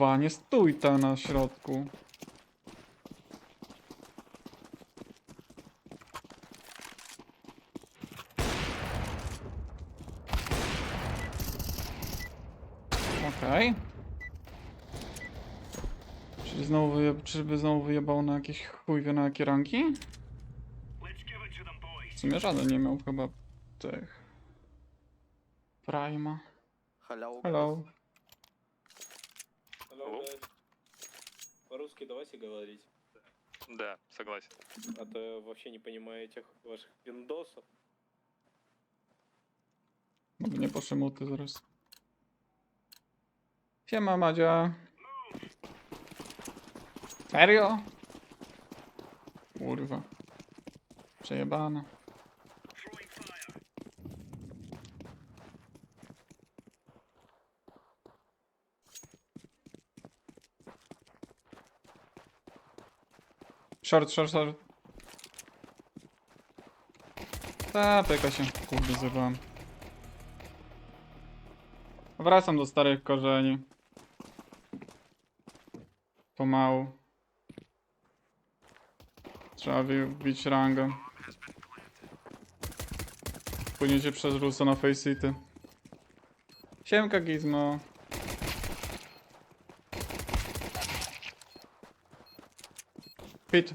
Kurwa, nie stój tam na środku. Okej. Czy znowu wyje... Czyżby znowu wyjebał na jakieś chuj wie na jakie ranki? W sumie żaden nie miał chyba tych... Prima. Hello. Hello. Алло. По-русски давайте говорить. Да, согласен. А то я вообще не понимаю этих ваших пиндосов. Może nie poszły muty zaraz. Siema Madzia. Serio? Kurwa. Przejebana. Short, short, short. Ta, pyka się. Kurde, zjebałem. Wracam do starych korzeni. Pomału. Trzeba wbić rangę. Później się przerzucę na Face City. Siemka Gizmo. Pit.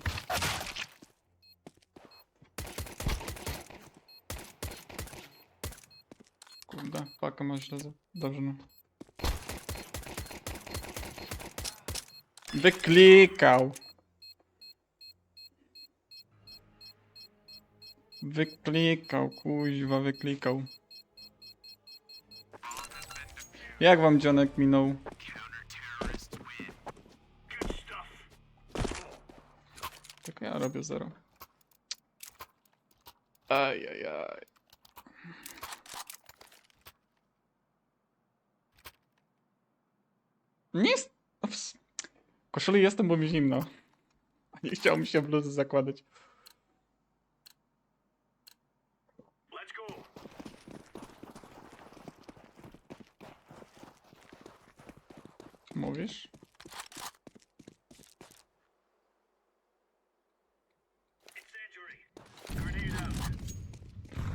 Kurde, pakę ma źle. Dobrze no. Wyklikał. Wyklikał, kuźwa, wyklikał. Jak wam dzionek minął? Robię zero. Ajajaj. Nie jest... W koszuli jestem, bo mi zimno. Nie chciało mi się bluzy zakładać. Mówisz?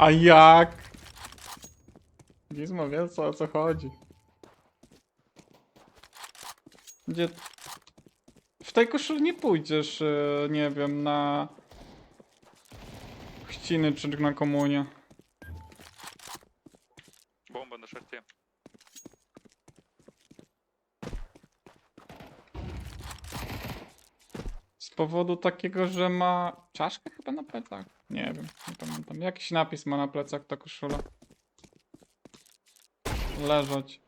A jak? Gizmo wie co, o co chodzi. Gdzie... W tej koszuli nie pójdziesz, e, nie wiem, na... Chciny czy na komunię. Powodu takiego, że ma czaszkę chyba na plecach? Nie wiem, nie pamiętam. Jakiś napis ma na plecach ta koszula. Leżeć.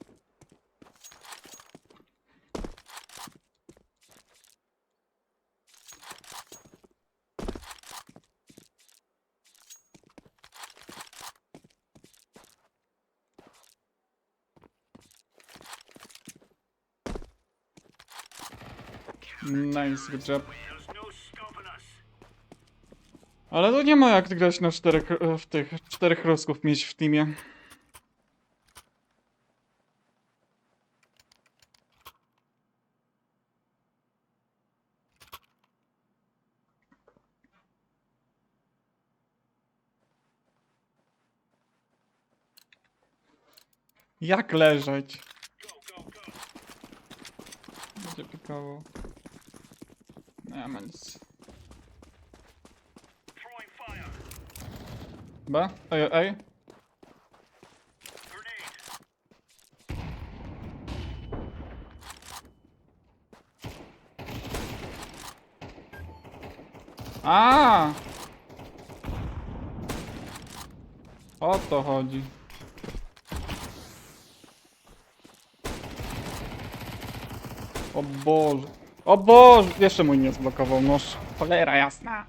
Nice, good job. Ale to nie ma jak grać na czterech, e, w tych czterech rusków mieć w teamie. Jak leżeć? Będzie pikował. Nie ma nic. B? Ej, ej. A! O to chodzi. O Boże. O Boże! Jeszcze mój nie zblokował nóż. Cholera jasna.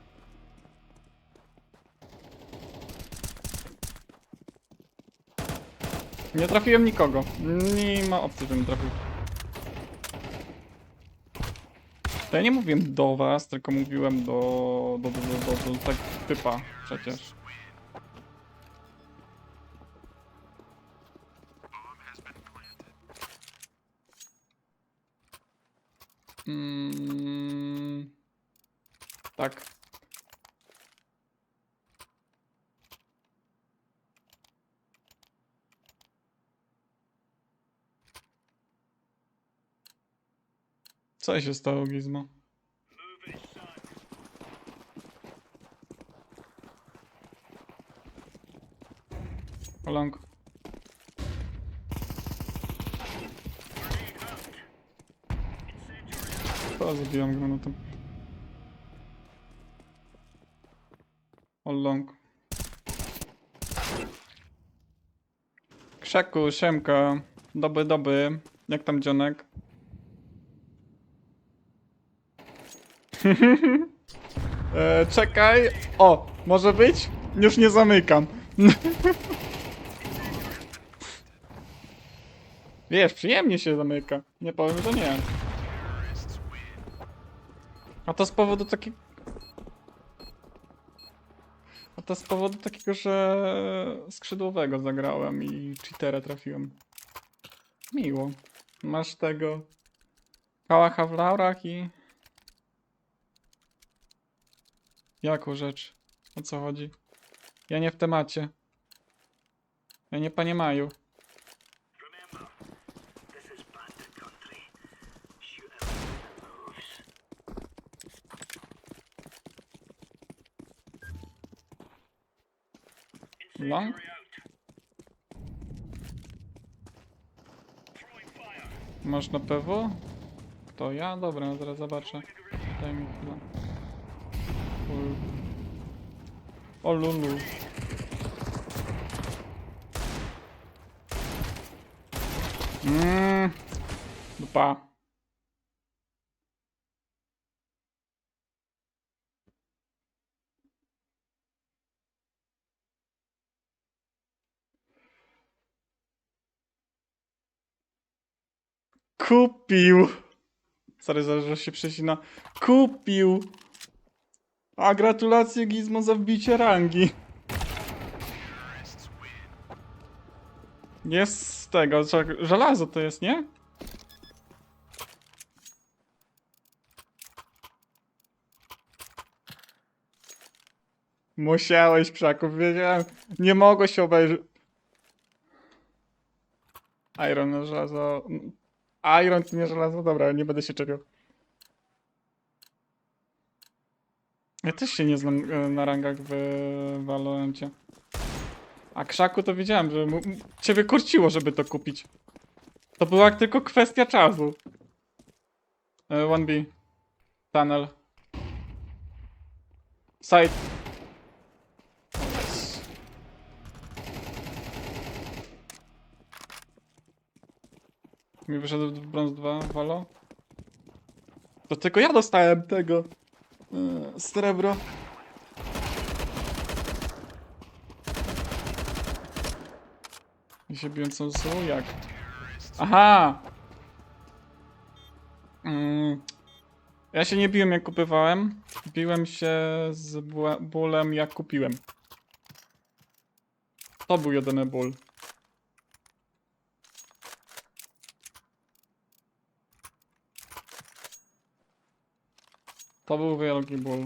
Nie trafiłem nikogo. Nie ma opcji, żebym trafił. To ja nie mówiłem do was, tylko mówiłem do... do, do, do, do, do tak typa przecież. Mm, tak. Co się stało, Gizmo? Long. To zabijam granatem. All long. Krzaku, siemka. Doby, doby. Jak tam dzionek? e, czekaj. O, może być? Już nie zamykam. Wiesz, przyjemnie się zamyka. Nie powiem, że nie. A to z powodu takiego... A to z powodu takiego, że skrzydłowego zagrałem i cheatera trafiłem. Miło. Masz tego... Kałacha w laurach i... Jaką rzecz? O co chodzi? Ja nie w temacie. Ja nie panie Maju. Long? Masz na PW? Kto ja? Dobra, no zaraz zobaczę. Daj mi chwilę. Ul. O lulu. Mmm. Dupa. Kupił. Sorry, że się przecina. Kupił. A gratulacje Gizmo za wbicie rangi. Jest z tego, że- żelazo to jest, nie? Musiałeś, Przaków, wiedziałem. Nie mogło się obejrzeć. Iron żelazo. Iron nie żelazo, dobra, nie będę się czepiał. Ja też się nie znam e, na rangach w Valorancie. A krzaku to wiedziałem, że mu, ciebie kurciło, żeby to kupić. To była tylko kwestia czasu. E, 1B. Tunnel. Side. Mi wyszedł w brąz 2 Valo. To tylko ja dostałem tego. E, Srebro. I się biłem co zło? Jak? Aha! Mm. Ja się nie biłem jak kupywałem. Biłem się z bólem jak kupiłem. To był jedyny ból. To był wielki ból.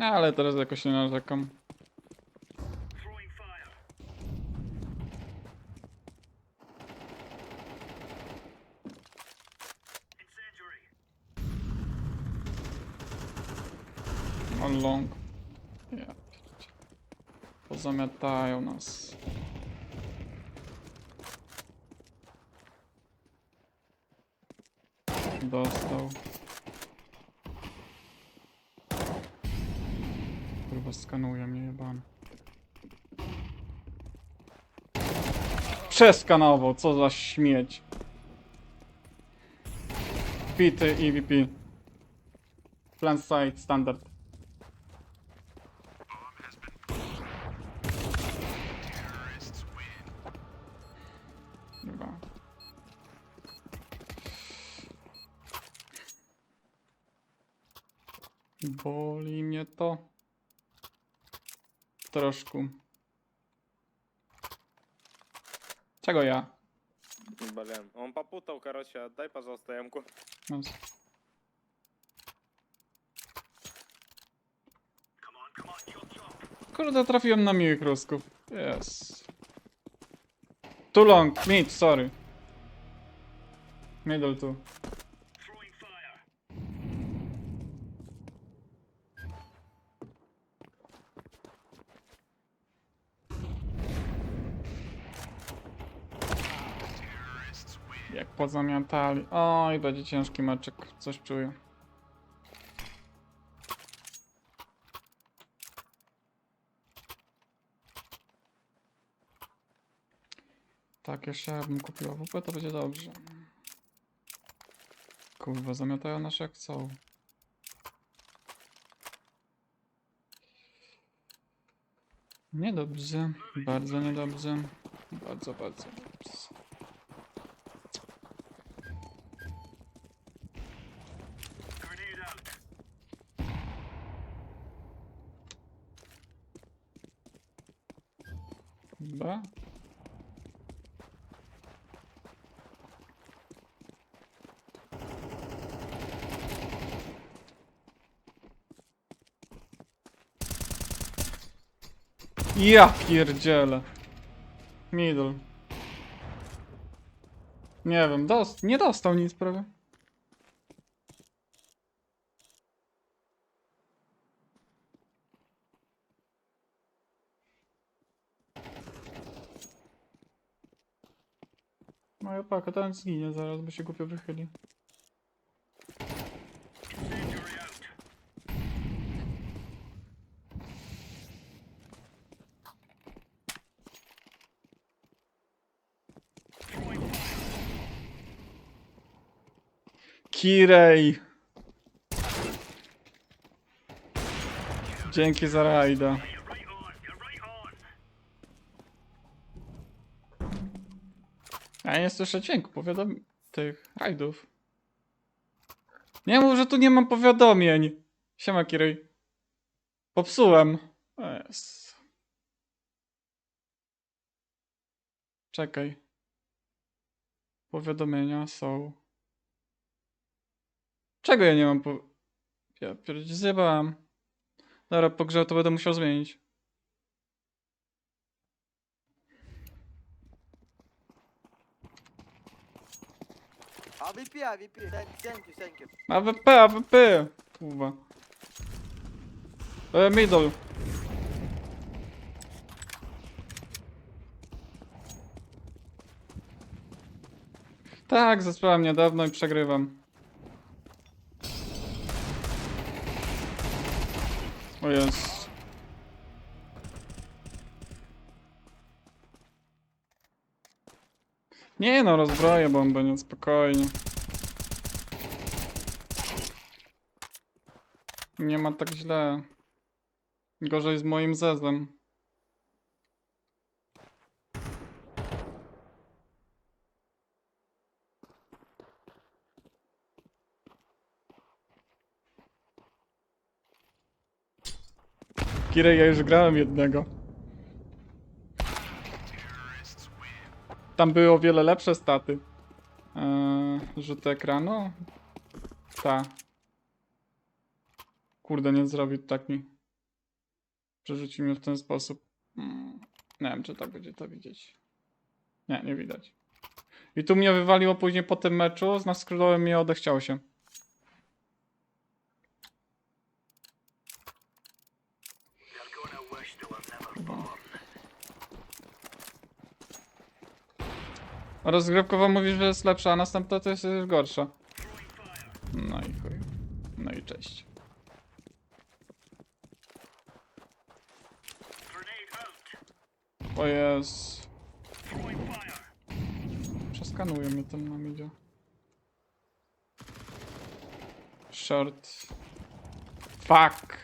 Ale teraz jakoś nie narzekam. On long. Ja Pozamiatają nas. Kurwa, skanuje mnie jebany. Przeskanował, co za śmieć. Pity EVP. Plan site standard. Boli mnie to. Troszkę. Czego ja? Блин, он попутал, короче, отдай, пожалуйста, ямку. Mam s- Kurde, trafiłem na miłych rusków. Yes. Too long, mid, sorry. Middle tu. Pozamiatali. Oj, będzie ciężki meczek, coś czuję. Tak, jeszcze ja bym kupiła WP, to będzie dobrze. Kurwa, zamiatają nasze jak chcą. Niedobrze, bardzo niedobrze. Bardzo, bardzo dobrze. Chyba. Ja pierdzielę. Middle. Nie wiem, dost nie dostał nic prawie. Moja paka ten zginie zaraz, bo się głupio wychyli. Kirej! Dzięki za rajda. Nie słyszę dźwięku powiadom tych rajdów. Nie mów, że tu nie mam powiadomień. Siema Kirej. Popsułem. Jest. Czekaj. Powiadomienia są. Czego ja nie mam po... Ja pierdzie zjebałem. Dobra, po grze to będę musiał zmienić. AWP, AWP. Thank, you, thank you. AWP, AWP! Kurwa. E, middle. Tak, zaspałem niedawno i przegrywam. O jest. Nie no, rozbroję bombę, nie, spokojnie. Nie ma tak źle. Gorzej z moim zezem. Kirej, ja już grałem jednego. Tam były o wiele lepsze staty. Eee, rzut ekranu? Ta. Kurde, nie zrobił tak mi. Przerzuci mnie w ten sposób. Mm, nie wiem, czy tak będzie to widzieć. Nie, nie widać. I tu mnie wywaliło później po tym meczu, z naskrzydłem mnie odechciało się. Rozgrywkowa mówi, że jest lepsza, a następna to jest gorsza. No i chuj. No i cześć. O jest. Przeskanują mnie tam idzie. Short. Fuck.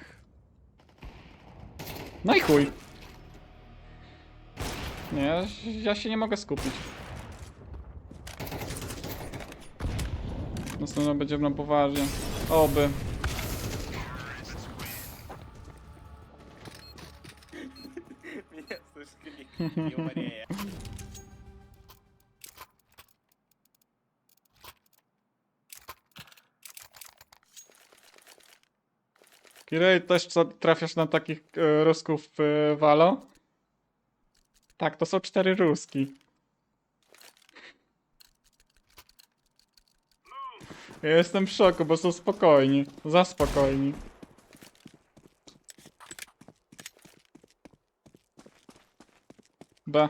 No i chuj. Nie, ja się nie mogę skupić. Następna będzie nam poważnie. Oby. Kirej, też co- trafiasz na takich e, rusków e, walo? Tak, to są cztery ruski. Ja jestem w szoku, bo są spokojni. Za spokojni. B.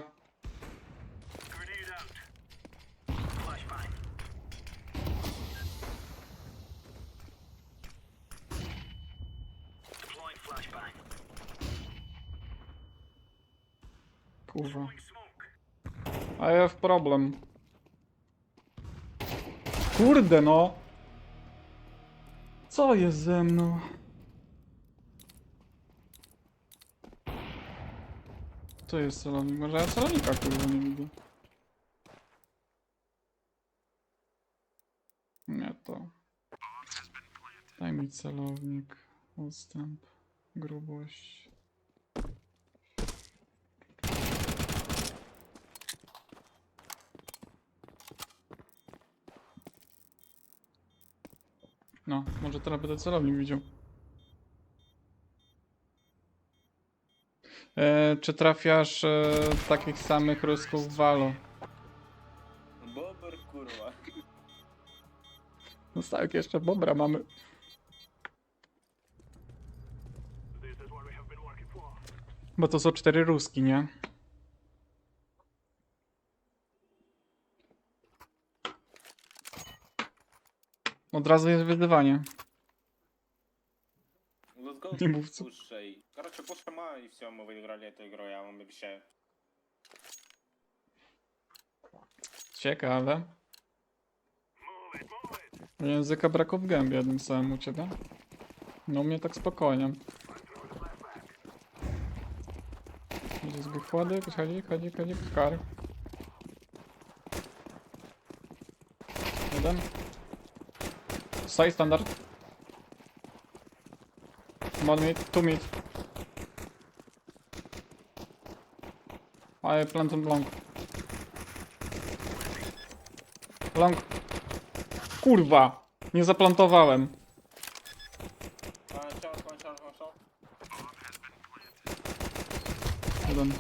Kurwa. I have problem. Kurde no! Co jest ze mną? To jest celownik. Może ja celownika kurwa nie widzę. Nie to. Daj mi celownik. Odstęp. Grubość. No, może teraz będę celownik widział. E, czy trafiasz e, takich samych rusków w Valo? No, Bober, kurwa. No tak, jeszcze Bobra mamy. Bo to są cztery ruski, nie? Od razu jest wyzywanie. Let's go. Не мов це. Слушай. Короче, пушка ма, и все, мы выиграли эту игру, я вам обещаю. Ciekawe. Języka braku w gębie jednym samym u ciebie. No u mnie tak spokojnie. Gdzie z wychłady? Chodzi, chodzi, chodzi, kar. Jeden. Side standard. One mid, two mid. I plant on long. Long. Kurwa! Nie zaplantowałem. Jeden.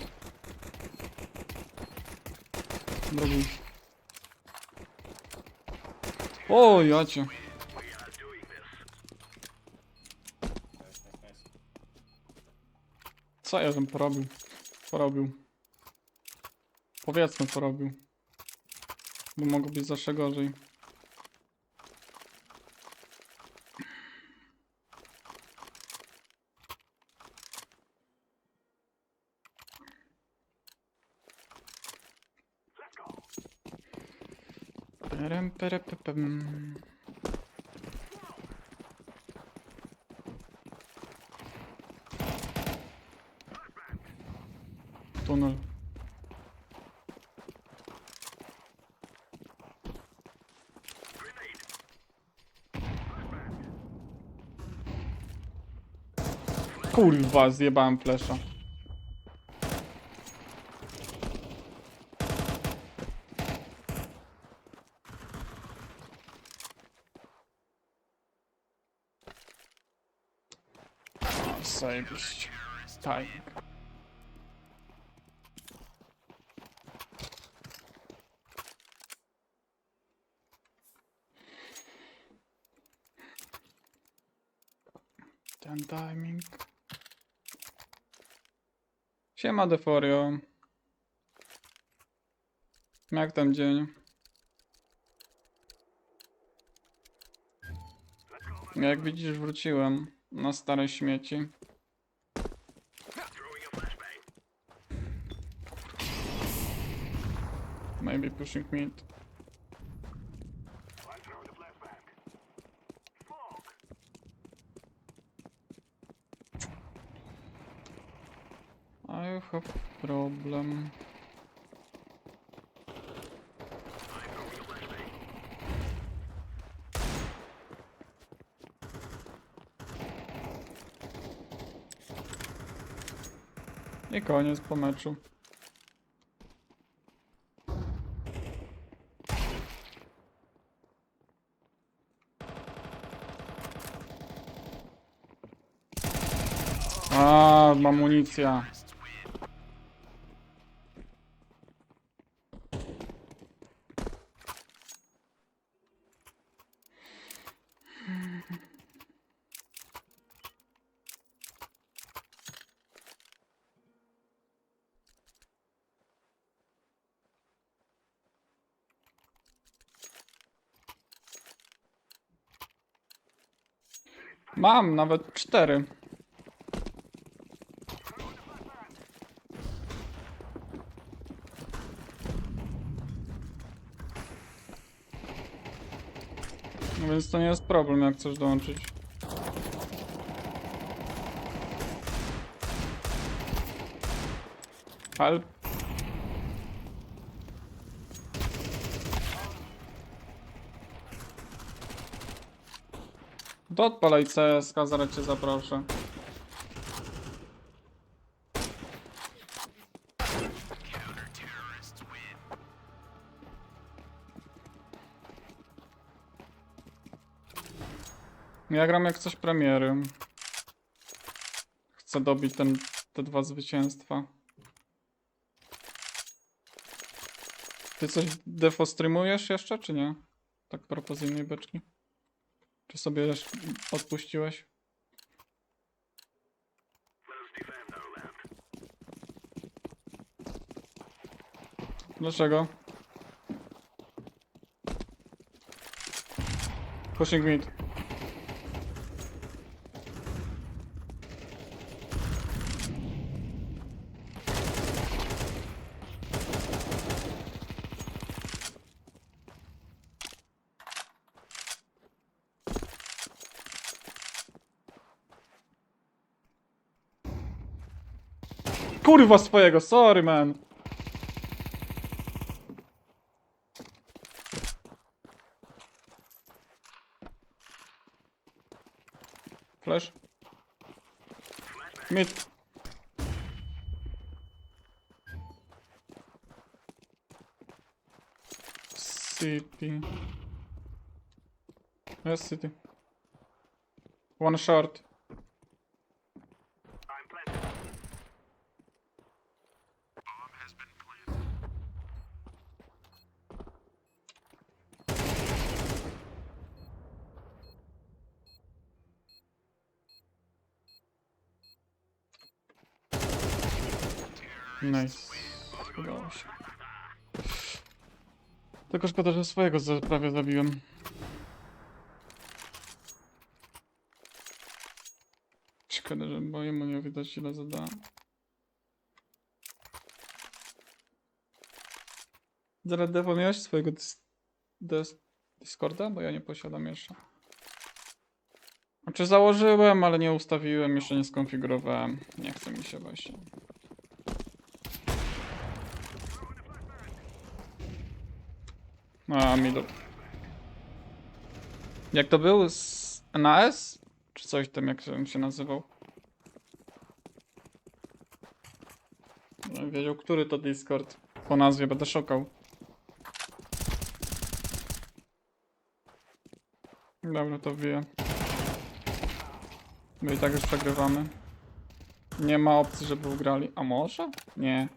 Drugi. O, jacie. Nice, nice, nice. Co ja bym porobił? Porobił. Powiedzmy porobił. Bo mogło być zawsze gorzej. Kurwa, zjebałem flesza. Zajebiście. Timing. Ten timing. Siema Deforio. Jak tam dzień? Jak widzisz wróciłem na stare śmieci. Maybe pushing mid. problem. I koniec po meczu. A, mam amunicja. Mam nawet cztery. No więc to nie jest problem, jak chcesz dołączyć. Ale... To odpalaj CSK, zaraz cię zaproszę. Ja gram jak coś premiery. Chcę dobić ten, te dwa zwycięstwa. Ty coś defo streamujesz jeszcze, czy nie? Tak innej beczki? Czy sobie już odpuściłeś? Dlaczego? Pushing mid. Kurwa swojego, sorry man. Flash. Mid. City. Yes, city. One short. Nice. Udało się. Tylko szkoda, że swojego prawie zabiłem. Szkoda, że mojemu nie widać ile zadałem. Zaraz Devo miałeś swojego Discorda? Bo ja nie posiadam jeszcze. Znaczy założyłem, ale nie ustawiłem, jeszcze nie skonfigurowałem. Nie chce mi się właśnie. A, middle. Jak to był? Z NAS? Czy coś tam, jak on się nazywał? Wiedział, który to Discord. Po nazwie będę szukał. Dobra, to wbiję. My i tak już przegrywamy. Nie ma opcji, żeby ugrali. A może? Nie.